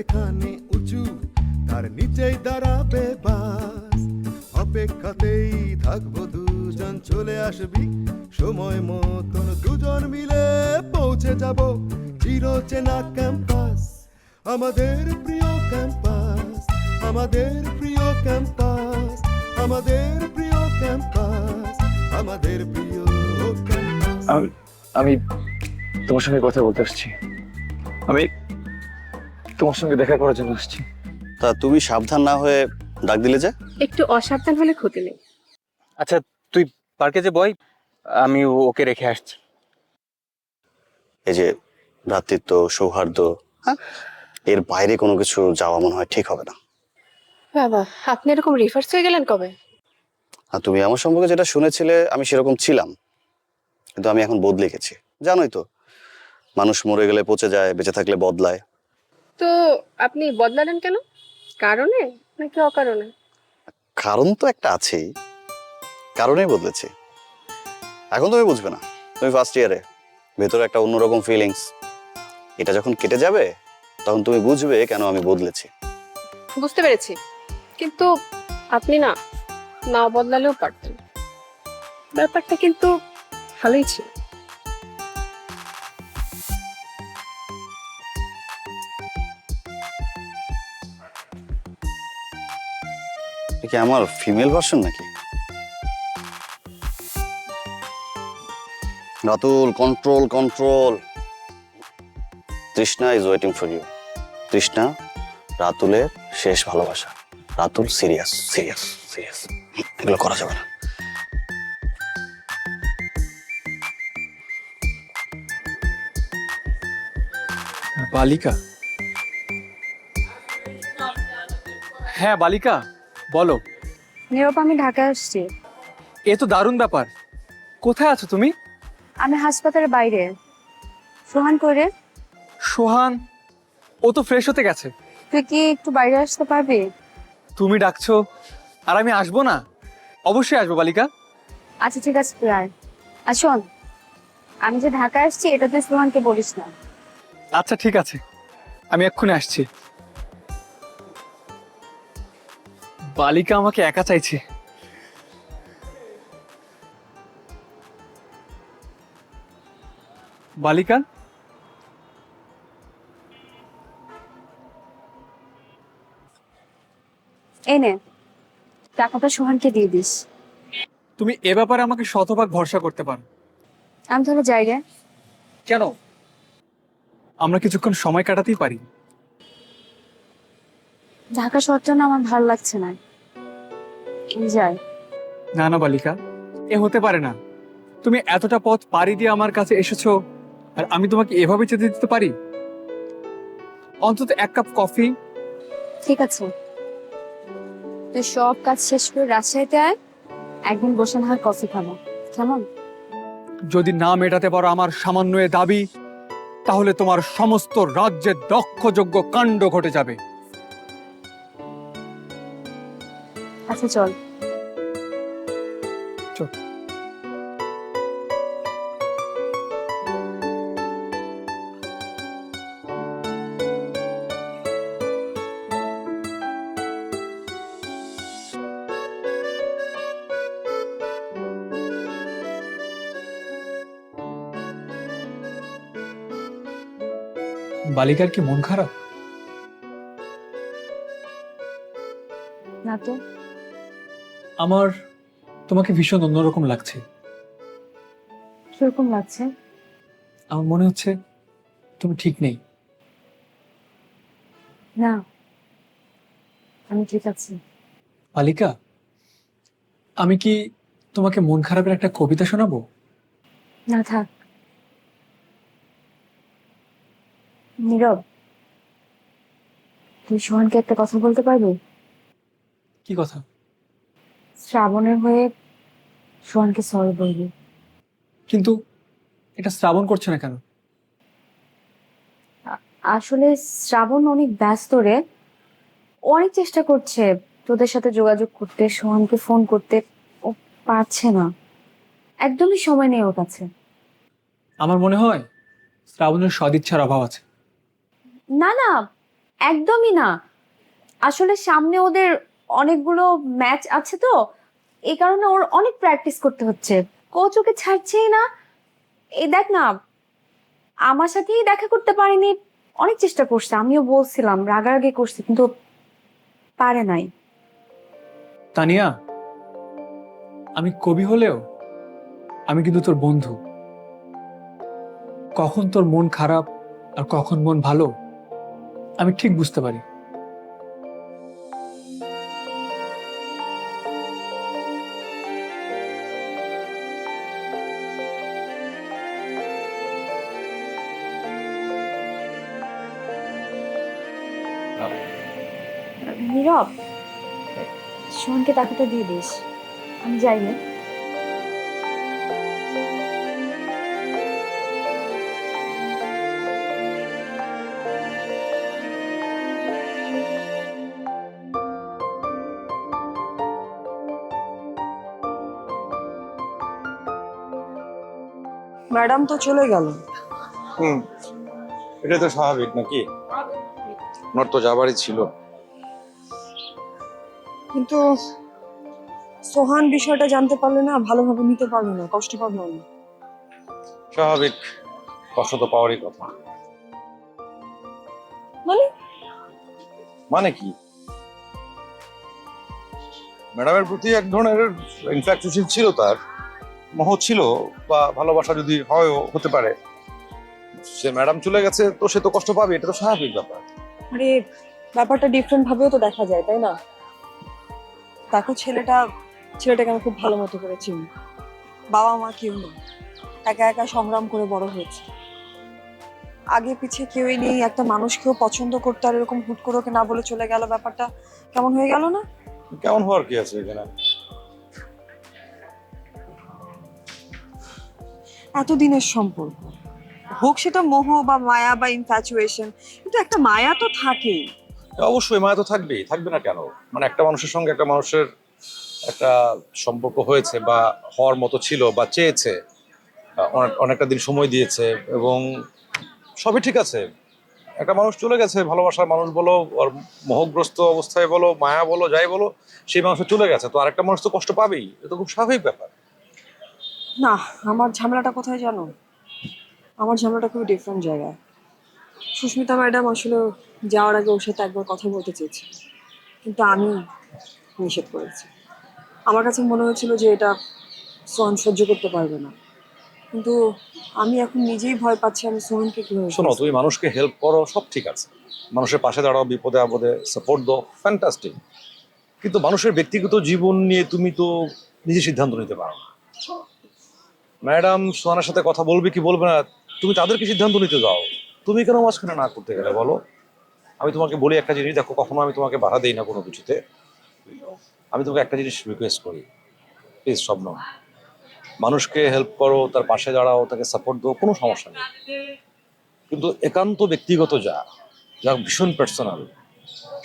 এখানে উঁচু, তার নিচেই দাঁড়াবে বাস। অপেক্ষাতেই থাকব দুজন, চলে আসবি। সময় মতন দুজন মিলে পৌঁছে যাব। চির চেনা ক্যাম্পাস, আমাদের প্রিয় ক্যাম্পাস, আমাদের প্রিয় ক্যাম্পাস, আমাদের প্রিয় ক্যাম্পাস, আমাদের প্রিয় আমি তোমার সঙ্গে কথা বলতে আসছি। আমি তোমার সঙ্গে দেখা করার জন্য আসছি। তা তুমি সাবধান না হয়ে ডাক দিলে যে? একটু অসাবধান হলে ক্ষতি নেই। আচ্ছা তুই পার্কে যে বই আমি ওকে রেখে আসছি। এই যে ভ্রাতৃত্ব সৌহার্দ্য হ্যাঁ? এর বাইরে কোনো কিছু যাওয়া মনে হয় ঠিক হবে না। বাবা আপনি এরকম রিভার্স হয়ে গেলেন কবে? আর তুমি আমার সম্পর্কে যেটা শুনেছিলে আমি সেরকম ছিলাম। কিন্তু আমি এখন বদলে গেছি। জানোই তো মানুষ মরে গেলে পচে যায় বেঁচে থাকলে বদলায়। তো আপনি বদলালেন কেন? কারণে নাকি অকারণে? কারণ তো একটা আছেই। কারণেই বদলেছে। এখন তুমি বুঝবে না। তুমি ফার্স্ট ইয়ারে ভেতরে একটা অন্যরকম ফিলিংস এটা যখন কেটে যাবে তখন তুমি বুঝবে কেন আমি বদলেছি। বুঝতে পেরেছি। কিন্তু আপনি না না বদলালেও পারতেন। ব্যাপারটা কিন্তু ভালোই ছিল। আমার ফিমেল ভার্সন নাকি? Ratul control control Trishna is waiting for you Trishna, রাতুলের শেষ ভালোবাসা। রাতুল সিরিয়াস সিরিয়াস সিরিয়াস এগুলো করা যাবে না। বালিকা? হ্যাঁ বালিকা। বলো। নীরব আমি ঢাকায় আসছি। এ তো দারুণ ব্যাপার। কোথায় আছো তুমি? আমি হাসপাতালের বাইরে। সোহান করে সোহান ও তো ফ্রেশ হতে গেছে। তুই কি একটু বাইরে আসতে পারবি? তুমি ডাকছো আর আমি আসব না? অবশ্যই আসব বালিকা। আচ্ছা ঠিক আছে তুই আয়। আর শোন আমি যে ঢাকায় আসছি এটা তুই সোহানকে বলিস না। আচ্ছা ঠিক আছে। আমি এক্ষুনি আসছি। বালিকা আমাকে একা চাইছে। বালিকা? এনে টাকাটা সোহানকে দিয়ে দিস। তুমি এ ব্যাপারে আমাকে শতভাগ ভরসা করতে পারো। আমি তাহলে যাই রে। কেন? আমরা কিছুক্ষণ সময় কাটাতেই পারি। ঢাকা শহরটা না আমার ভালো লাগছে না। যাই না না বালিকা এ হতে পারে না। তুমি এতটা পথ পাড়ি দিয়ে আমার কাছে এসেছ আর আমি তোমাকে এভাবে যেতে দিতে পারি? অন্তত এক কাপ কফি। ঠিক আছে। তুই সব কাজ শেষ করে রাজশাহীতে আয় একদিন বসে না কফি খাব। কেমন? যদি না মেটাতে পারো আমার সামান্য এ দাবি তাহলে তোমার সমস্ত রাজ্যের দক্ষযোগ্য কাণ্ড ঘটে যাবে। আচ্ছা চল। চল। বালিকার কি মন খারাপ? না তো। আমার তোমাকে ভীষণ অন্যরকম লাগছে। কীরকম লাগছে? আমার মনে হচ্ছে তুমি ঠিক নেই। না আমি ঠিক আছি। বালিকা আমি কি তোমাকে মন খারাপের একটা কবিতা শোনাবো? না থাক। নীরব তুই সোহানকে একটা কথা বলতে পারবি? কি কথা? শ্রাবণের হয়ে সোহানকে সরি বলবি। কিন্তু এটা শ্রাবণ করছে না কেন? আসলে শ্রাবণ অনেক ব্যস্ত রে। অনেক চেষ্টা করছে তোদের সাথে যোগাযোগ করতে সোহানকে ফোন করতে। ও পারছে না। একদমই সময় নেই ওর কাছে। আমার মনে হয় শ্রাবণের সদিচ্ছার অভাব আছে। না না একদমই না। আসলে সামনে ওদের অনেকগুলো ম্যাচ আছে তো এই কারণে ওর অনেক প্র্যাকটিস করতে হচ্ছে। কোচ ওকে ছাড়ছেই না। এই দেখ না, আমার সাথেই দেখা করতে পারেনি, অনেক চেষ্টা করছে, আমিও বলছিলাম, রাগারাগি করছি, কিন্তু পারে নাই। তানিয়া, আমি কবি হলেও আমি কিন্তু তোর বন্ধু। কখন তোর মন খারাপ আর কখন মন ভালো, আমি ঠিক বুঝতে পারি। টাকাটা দিয়ে দিস। আমি যাই রে ম্যাডাম তো চলে গেল। হুম এটা তো স্বাভাবিক নাকি? ওনার তো যাবারই ছিল। কিন্তু সোহান বিষয়টা জানতে পারলে না ভালোভাবে নিতে পারবে না কষ্ট পাবো না স্বাভাবিক কষ্ট তো পাওয়ারই কথা। মানে? মানে কি? ম্যাডামের প্রতি এক ধরনের ইনফ্যাকচুয়েশন ছিল তার মোহ ছিল বা ভালোবাসা যদি হয়ও হতে পারে। সে ম্যাডাম চলে গেছে তো সে তো কষ্ট পাবে এটা তো স্বাভাবিক ব্যাপার। আরে ব্যাপারটা ডিফারেন্ট ভাবেও তো দেখা যায় তাই না? তাকে ছেলেটা ছেলেটাকে আমি খুব ভালো মতো করে চিনি। বাবা মা কেউ নেই। একা একা সংগ্রাম করে বড় হয়েছে। আগে পিছে কেউই নেই একটা মানুষকেও পছন্দ করতে আর এরকম হুট করে ওকে না বলে চলে গেল ব্যাপারটা কেমন হয়ে গেল না? কেমন হওয়ার কি আছে এখানে? এতদিনের সম্পর্ক। হোক সেটা মোহ বা মায়া বা ইনফ্যাচুয়েশন কিন্তু একটা মায়া তো থাকেই। অবশ্যই মায়া তো থাকবেই থাকবে না কেন? মানে একটা মানুষের সঙ্গে একটা মানুষের একটা সম্পর্ক হয়েছে বা হওয়ার মতো ছিল বা চেয়েছে অনেকটা দিন সময় দিয়েছে এবং সবই ঠিক আছে। একটা মানুষ চলে গেছে, ভালোবাসার মানুষ বলো আর মোহগ্রস্ত অবস্থায় বলো, মায়া বলো, যাই বলো, সেই মানুষ চলে গেছে। তো আরেকটা মানুষ তো কষ্ট পাবেই, এটা তো খুব স্বাভাবিক ব্যাপার। না, আমার ঝামেলাটা কোথায় জানো? আমার ঝামেলাটা খুবই ডিফারেন্ট জায়গায়। সুস্মিতা ম্যাডাম আসলে যাওয়ার আগে ওর সাথে একবার কথা বলতে চেয়েছি কিন্তু আমি নিষেধ করেছি। আমার কাছে মনে হয়েছিল যে এটা সোহান সহ্য করতে পারবে না। কিন্তু আমি এখন নিজেই ভয় পাচ্ছি আমি সোহানকে কীভাবে শোনো তুমি মানুষকে হেল্প করো সব ঠিক আছে। মানুষের পাশে দাঁড়াও বিপদে আপদে সাপোর্ট দাও ফ্যান্টাস্টিক কিন্তু মানুষের ব্যক্তিগত জীবন নিয়ে তুমি তো নিজে সিদ্ধান্ত নিতে পারো না। ম্যাডাম সোহানের সাথে কথা বলবে কি বলবে না তুমি তাদেরকে সিদ্ধান্ত নিতে দাও। তুমি কেন মাঝখানে না করতে গেলে বলো? আমি তোমাকে বলি একটা জিনিস দেখো কখনো আমি তোমাকে বাধা দিই না কোনো কিছুতে। আমি তোমাকে একটা জিনিস রিকোয়েস্ট করি। প্লিজ স্বপ্ন মানুষকে হেল্প করো তার পাশে দাঁড়াও তাকে সাপোর্ট দাও কোনো সমস্যা নেই। কিন্তু একান্ত ব্যক্তিগত যা যা ভীষণ পার্সোনাল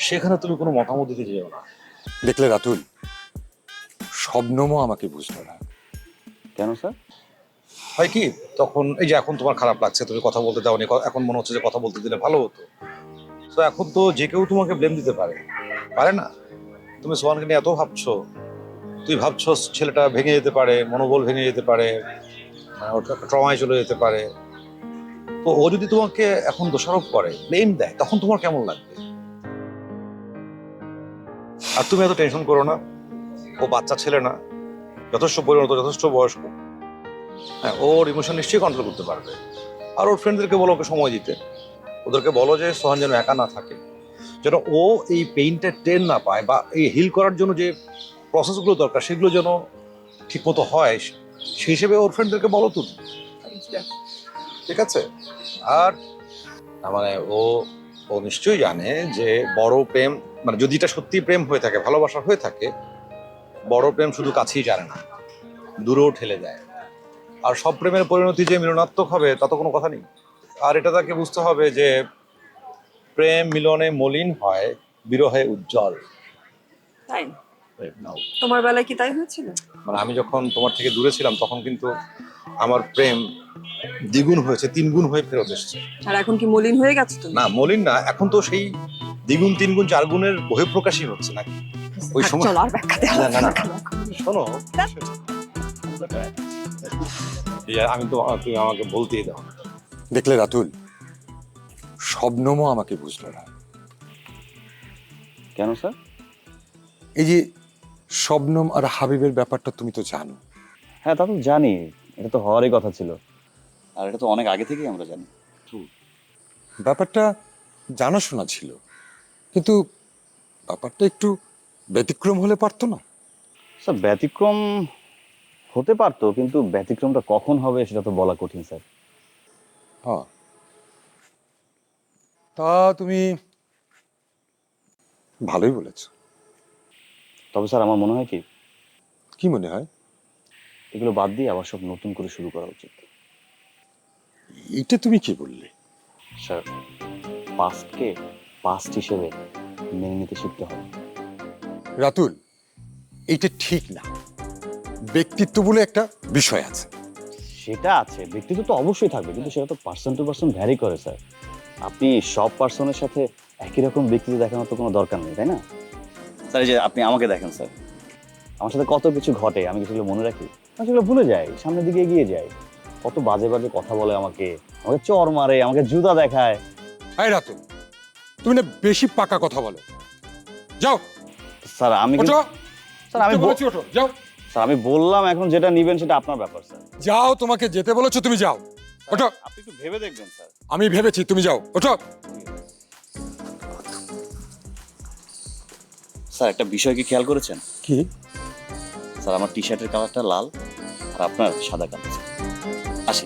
সেখানে তুমি কোনো মতামত দিতে যেও না। দেখলে রাতুল স্বপ্নমও আমাকে বুঝলো না। কেন স্যার? হয় কি তখন এই যে এখন তোমার খারাপ লাগছে তুমি কথা বলতে দাও এখন মনে হচ্ছে যে কথা বলতে দিলে ভালো হতো। তো এখন তো যে কেউ তোমাকে ব্লেম দিতে পারে। পারে না? তুমি সোহানকে নিয়ে এত ভাবছ? তুই ভাবছ ছেলেটা ভেঙে যেতে পারে, মনোবল ভেঙে যেতে পারে মানে ওর ট্রমায় চলে যেতে পারে। তো ও যদি তোমাকে এখন দোষারোপ করে ব্লেম দেয়, তখন তোমার কেমন লাগবে? আর তুমি এত টেনশন করো না। ও বাচ্চা ছেলে না, যথেষ্ট পরিণত, যথেষ্ট বয়স্ক। হ্যাঁ ওর ইমোশন নিশ্চয়ই কন্ট্রোল করতে পারবে। আর ওর ফ্রেন্ডদেরকে বলো ওকে সময় দিতে। ওদেরকে বলো যে সোহান যেন একা না থাকে। যেন ও এই পেইনটা টেন না পায় বা এই হিল করার জন্য যে প্রসেসগুলো দরকার, সেগুলো যেন ঠিকমতো হয় সেই হিসেবে ওর ফ্রেন্ডদেরকে বলো তুমি ঠিক আছে? আর মানে ও ও নিশ্চয়ই জানে যে বড় প্রেম মানে যদি এটা সত্যি প্রেম হয়ে থাকে, ভালোবাসা হয়ে থাকে, বড় প্রেম শুধু কাছেই জানে না, দূরেও ঠেলে যায় আর সব প্রেমের পরিণতি যে মিলনাত্মক হবে, তা তো কোনো কথা নেই। আর এটা তাকে বুঝতে হবে যে প্রেম মিলনে মলিন হয় বিরহে উজ্জ্বল। তাই? নাও। তোমার বেলায় কি তাই হয়েছিল? মানে আমি যখন তোমার থেকে দূরে ছিলাম তখন কিন্তু আমার প্রেম দ্বিগুণ হয়েছে তিনগুণ হয়ে ফেরত এসেছে। আর এখন কি মলিন হয়ে গেছে তুমি? না মলিন না এখন তো সেই দ্বিগুণ তিনগুণ চার গুণের বহিঃপ্রকাশই হচ্ছে নাকি? ওই সময় চলো আর ব্যাখ্যা দেওয়া না, না, না। শোনো আমি তো তুমি আমাকে বলতেই দাও দেখলে রাতুল শবনমও আমাকে বুঝলো না। কেন স্যার? এই যে শবনম আর হাবিবের ব্যাপারটা তুমি তো জানো। হ্যাঁ তা তো জানি। এটা তো হওয়ারই কথা ছিল। আর এটা তো অনেক আগে থেকেই আমরা জানি। ব্যাপারটা জানাশোনা ছিল। কিন্তু ব্যাপারটা একটু ব্যতিক্রম হলে পারতো না। স্যার ব্যতিক্রম হতে পারতো কিন্তু ব্যতিক্রমটা কখন হবে সেটা তো বলা কঠিন স্যার। হ্যাঁ। তা তুমি ভালোই বলেছ। তবে স্যার আমার মনে হয় কি? কি মনে হয়? এগুলো বাদ দিয়ে আবার সব নতুন করে শুরু করা উচিত। এটা তুমি কি বললে? স্যার পাস্টকে পাস্ট হিসেবে মেনে নিতে শিখতে হবে। রাতুল এইটা ঠিক না। ব্যক্তিত্ব বলে একটা বিষয় আছে। সেটা আছে। ব্যক্তিত্ব তো অবশ্যই থাকবে কিন্তু সেটা তো পার্সন টু পার্সন ভ্যারি করে স্যার। আপনি সব পার্সনের সাথে একই রকম ব্যক্তিত্ব দেখানোর তো কোনো দরকার নেই তাই না? স্যার এই যে আপনি আমাকে দেখেন স্যার। আমার সাথে কত কিছু ঘটে আমি কি সেগুলো মনে রাখি? আমি সেগুলো ভুলে যাই সামনের দিকে এগিয়ে যাই। কত বাজে বাজে কথা বলে আমাকে আমাকে চর মারে আমাকে জুতা দেখায়। রাতুল তুমি না বেশি পাকা কথা বলো। যাও। স্যার আমি ওঠো। স্যার আমি বলছি ওঠো। যাও। স্যার আমি বললাম এখন যেটা নিবেন সেটা আপনার ব্যাপার স্যার। যাও তোমাকে যেতে বলেছ তুমি যাও। ওঠো। আপনি একটু ভেবে দেখবেন স্যার। আমি ভেবেছি তুমি যাও। ওঠো। স্যার একটা বিষয় কি খেয়াল করেছেন? কি? স্যার আমার টি শার্টের কালারটা লাল আর আপনার সাদা কালার আসি।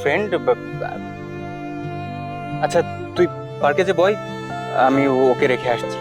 ফ্রেন্ড আচ্ছা তুই পার্কে যে বই আমি ওকে রেখে আসছি।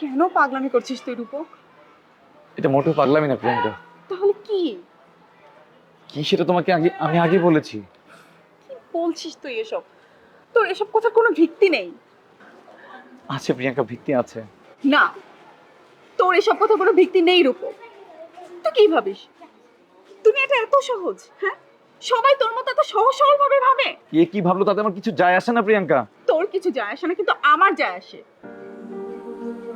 কেন পাগলামি করছিস তুই রূপক? এটা মোটেও পাগলামি না প্রিয়াঙ্কা। তাহলে কি? কি সেটা তোমাকে আগে আমি আগে বলেছি। কি বলছিস তুই এসব? তোর এসব কথার কোনো ভিত্তি নেই। আছে প্রিয়াঙ্কা ভিত্তি আছে। না তোর এসব কথা কোনো ভিত্তি নেই রূপক। তুই কি ভাবিস? তুমি এটা এত সহজ হ্যাঁ? সবাই তোর মতো এত সহজ সরল ভাবে। ভাবে কে কি ভাবলো তাতে আমার কিছু যায় আসে না প্রিয়াঙ্কা? তোর কিছু যায় আসে না কিন্তু আমার যায় আসে।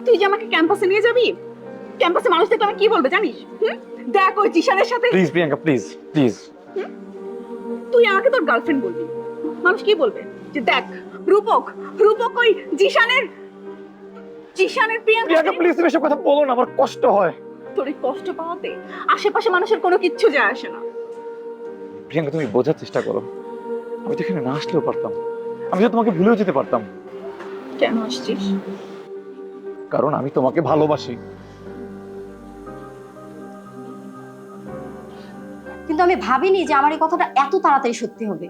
তুই যে আমাকে ক্যাম্পাসে নিয়ে যাবি? ক্যাম্পাসে মানুষ দেখলে আমি কি বলবে জানিস? হুম? দেখ ওই জিশানের সাথে প্লিজ প্রিয়াঙ্কা প্লিজ প্লিজ তুই আমাকে তোর গার্লফ্রেন্ড বলবি। মানুষ কি বলবে? যে দেখ রূপক রূপক ওই জিশানের জিশানের প্রিয়াঙ্কা প্লিজ তুমি এসব কথা বলো না আমার কষ্ট হয়। তোর এই কষ্ট পাওয়াতে আশেপাশে মানুষের কোনো কিচ্ছু যায় আসে না। প্রিয়াঙ্কা তুমি বোঝার চেষ্টা করো। আমি তো এখানে না আসলেও পারতাম। আমি তো তোমাকে ভুলেও যেতে পারতাম। কেন আসছিস? কারণ আমি তোমাকে ভালোবাসি। কিন্তু আমি ভাবিনি যে আমার এই কথাটা এত তাড়াতাড়ি সত্যি হবে।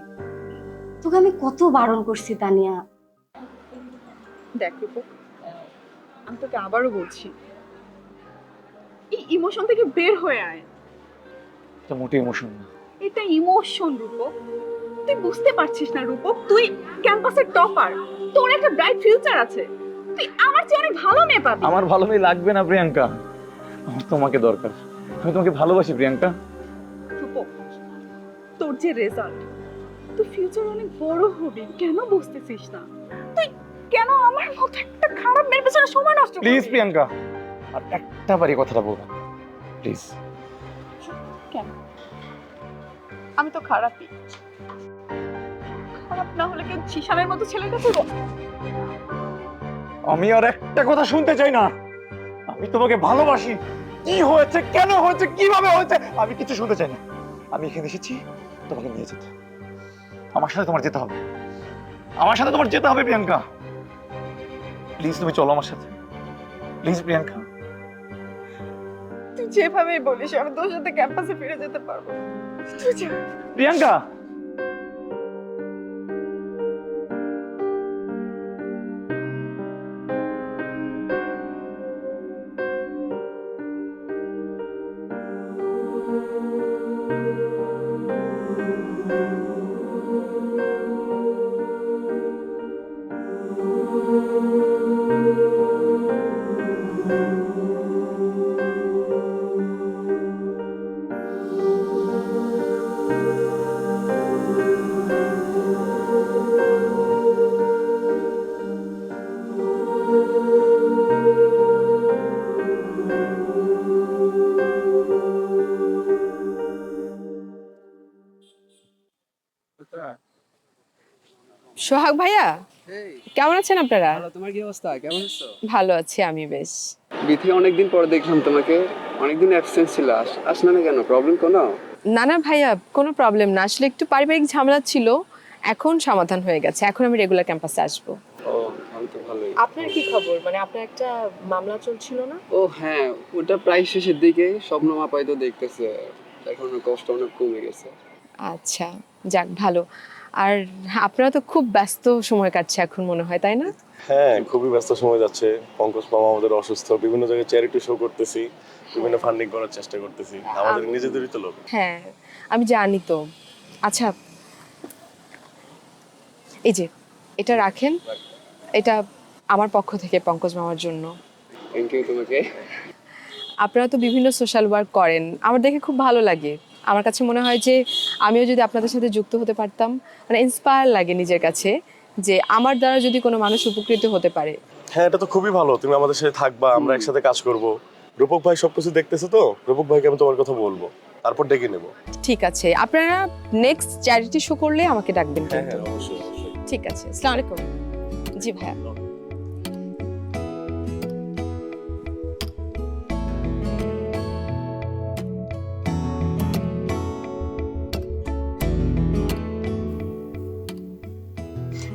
তোকে আমি কত বারণ করছি তানিয়া। দেখ রূপক আমি তোকে আবারও বলছি এই ইমোশন থেকে বের হয়ে আয়। এটা মোটে ইমোশন না। এটা ইমোশন রূপক। তুই বুঝতে পারছিস না রূপক। তুই ক্যাম্পাসের টপার। তোর একটা ব্রাইট ফিউচার আছে। তুই আমার চেয়ে অনেক ভালো মেয়ে পাবি। আমার ভালো মেয়ে লাগবে না প্রিয়াঙ্কা? আমার তোমাকে দরকার। আমি তোমাকে ভালোবাসি প্রিয়াঙ্কা। রূপক তোর যে রেজাল্ট তুই ফিউচার অনেক বড় হবি। কেন বুঝতেছিস না? তুই কেন আমার মতো একটা খারাপ মেয়ের পেছনে সময় নষ্ট প্লিজ প্রিয়াঙ্কা। আর একটা বারই কথাটা বলব প্লিজ কেন? আমি তো খারাপই। খারাপ না হলে কেউ জিশানের মতো ছেলের কাছে আমি আর একটা কথা শুনতে চাই না। আমি তোমাকে ভালোবাসি। কি হয়েছে? কেন হয়েছে? কীভাবে হয়েছে? আমি কিছু শুনতে চাই না। আমি এখানে এসেছি তোমাকে নিয়ে যেতে। আমার সাথে তোমার যেতে হবে। আমার সাথে তোমার যেতে হবে প্রিয়াঙ্কা। প্লিজ তুমি চলো আমার সাথে। প্লিজ প্রিয়াঙ্কা। তুই যেভাবেই বলিস আমি তোর সাথে ক্যাম্পাসে ফিরে যেতে পারব। তুই যা। প্রিয়াঙ্কা সোহাগ ভাইয়া? কেমন আছেন আপনারা? তোমার কি অবস্থা? কেমন আছো? ভালো আছি আমি বেশ। বিথি অনেকদিন পর দেখলাম তোমাকে। অনেকদিন অ্যাবসেন্স ছিল। আস- আসলে না কেন? প্রবলেম কোনো? না না ভাইয়া কোনো প্রবলেম না। আসলে একটু পারিবারিক ঝামেলা ছিল। এখন সমাধান হয়ে গেছে। এখন আমি রেগুলার ক্যাম্পাসে আসব। ও তাহলে তো ভালোই। আপনার কি খবর? মানে আপনার একটা মামলা চলছিল না? ও হ্যাঁ ওটা প্রায় শেষের দিকে। স্বপ্ন মাপাই তো দেখতেছে। এখন কষ্ট অনেক কমে গেছে। আচ্ছা যাক ভালো। আর আপনারা তো খুব ব্যস্ত সময় কাটছে এখন মনে হয় তাই না? হ্যাঁ খুবই ব্যস্ত সময় যাচ্ছে। পঙ্কজ মামা আমাদের অসুস্থ। বিভিন্ন জায়গায় চ্যারিটি শো করতেছি বিভিন্ন ফান্ডিং করার চেষ্টা করতেছি। আমাদের নিজেদেরই তো লোক। হ্যাঁ আমি জানি তো। আচ্ছা এই যে এটা রাখেন। এটা আমার পক্ষ থেকে পঙ্কজ মামার জন্য। থ্যাংক ইউ তোমাকে। আপনারা তো বিভিন্ন সোশ্যাল ওয়ার্ক করেন। আমার দেখে খুব ভালো লাগে। আমার কাছে মনে হয় যে আমিও যদি আপনাদের সাথে যুক্ত হতে পারতাম মানে ইন্সপায়ার লাগে নিজের কাছে যে আমার দ্বারা যদি কোনো মানুষ উপকৃত হতে পারে। হ্যাঁ এটা তো খুবই ভালো। তুমি আমাদের সাথে থাকবা আমরা একসাথে কাজ করব। রূপক ভাই সবকিছু দেখতেছে তো? রূপক ভাইকে আমি তোমার কথা বলব। তারপর ডেকে নেব। ঠিক আছে। আপনারা নেক্সট চ্যারিটি শো করলে আমাকে ডাকবেন হ্যাঁ হ্যাঁ অবশ্যই অবশ্যই। ঠিক আছে। আসসালামু আলাইকুম। জি ভাইয়া।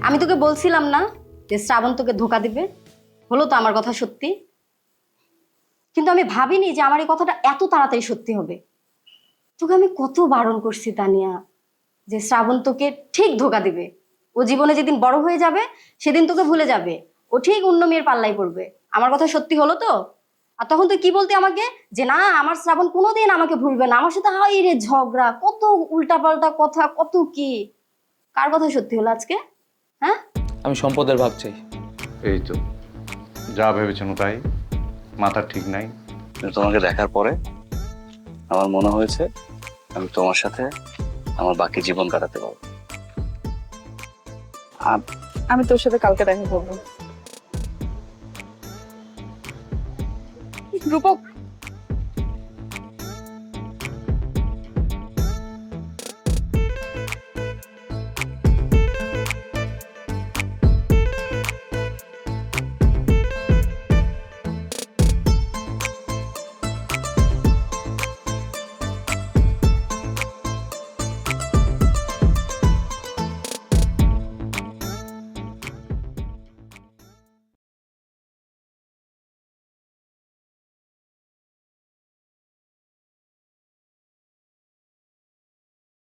আমি তোকে বলছিলাম না যে শ্রাবণ তোকে ধোকা দিবে? হলো তো আমার কথা সত্যি? কিন্তু আমি ভাবিনি যে আমার এই কথাটা এত তাড়াতাড়ি সত্যি হবে। তোকে আমি কত বারণ করছি, তানিয়া, যে শ্রাবণ তোকে ঠিক ধোকা দিবে। ও জীবনে যেদিন বড় হয়ে যাবে, সেদিন তোকে ভুলে যাবে। ও ঠিক অন্য মেয়ের পাল্লাই পড়বে। আমার কথা সত্যি হলো তো? আর তখন তুই কি বলতে আমাকে? যে না, আমার শ্রাবণ কোনোদিন আমাকে ভুলবে না। আমার সাথে হাই রে ঝগড়া, কত উল্টাপাল্টা কথা, কত কি? কার কথা সত্যি হলো আজকে? হ্যাঁ? আমি সম্পদের ভাগ চাই। এই তো। যা ভেবেছেন তাই মাথার ঠিক নাই। তোমাকে দেখার পরে আমার মনে হয়েছে আমি তোমার সাথে আমার বাকি জীবন কাটাতে পারব। আমি তোর সাথে কালকে দেখা করব। রূপক